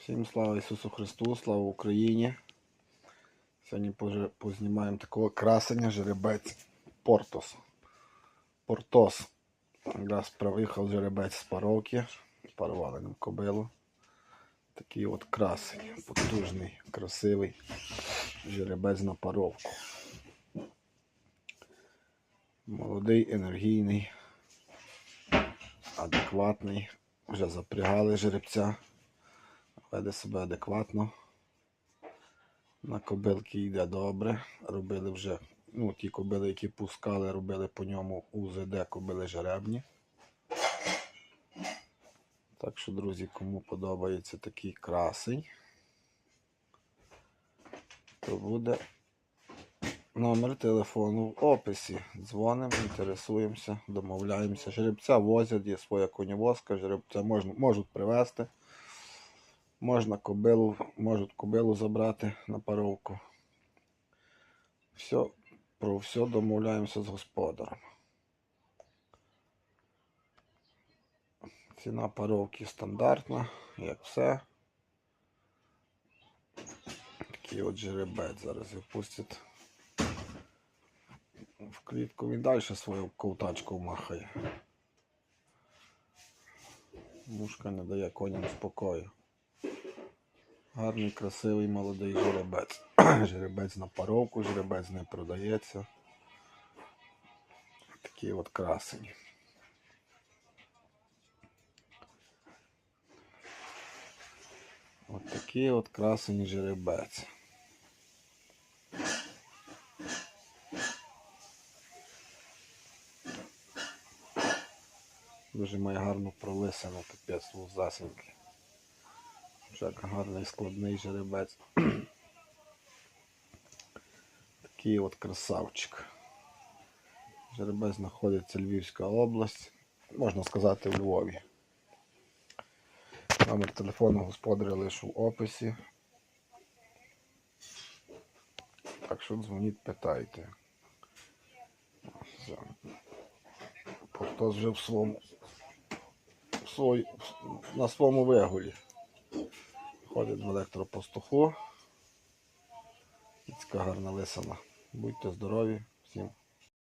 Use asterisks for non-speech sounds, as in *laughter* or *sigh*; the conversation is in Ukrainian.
Всім слава Ісусу Христу, слава Україні. Сьогодні познімаємо такого красення жеребець Портос. Портос. Якраз приїхав жеребець з паровки, парували нам кобилу. Такий от красень, потужний, красивий жеребець на паровку. Молодий, енергійний, адекватний. Вже запрягали жеребця веде себе адекватно. На кобилки йде добре. Робили вже, ну, ті кобили, які пускали, робили по ньому УЗД кобили жеребні. Так що, друзі, кому подобається такий красень, то буде номер телефону в описі. Дзвонимо, інтересуємося, домовляємося. Жеребця возять, є своя коневозка, жеребця можна, можуть привезти. Можна кобилу, можуть кобилу забрати на паровку. Все, про все домовляємося з господарем. Ціна паровки стандартна, як все. Такий от жеребець зараз його пустять в клітку. Він далі свою ковтачку махає. Мушка не дає коням спокою. Гарний, красивий молодий жеребець. *clears throat* жеребець на паровку, жеребець не продається. Такий от красень. От такий от красень жеребець. Дуже має гарну пролисану капець засінки. Вже гарний складний жеребець. *clears throat* Такий от красавчик. Жеребець знаходиться Львівська область, можна сказати, у Львові. Номер телефону господаря лише в описі. Так що дзвоніть, питайте. Хтось вже в своєму, в свої, на своєму вигулі. Ходить в електропастуху. Кіцька гарна лисина. Будьте здорові, всім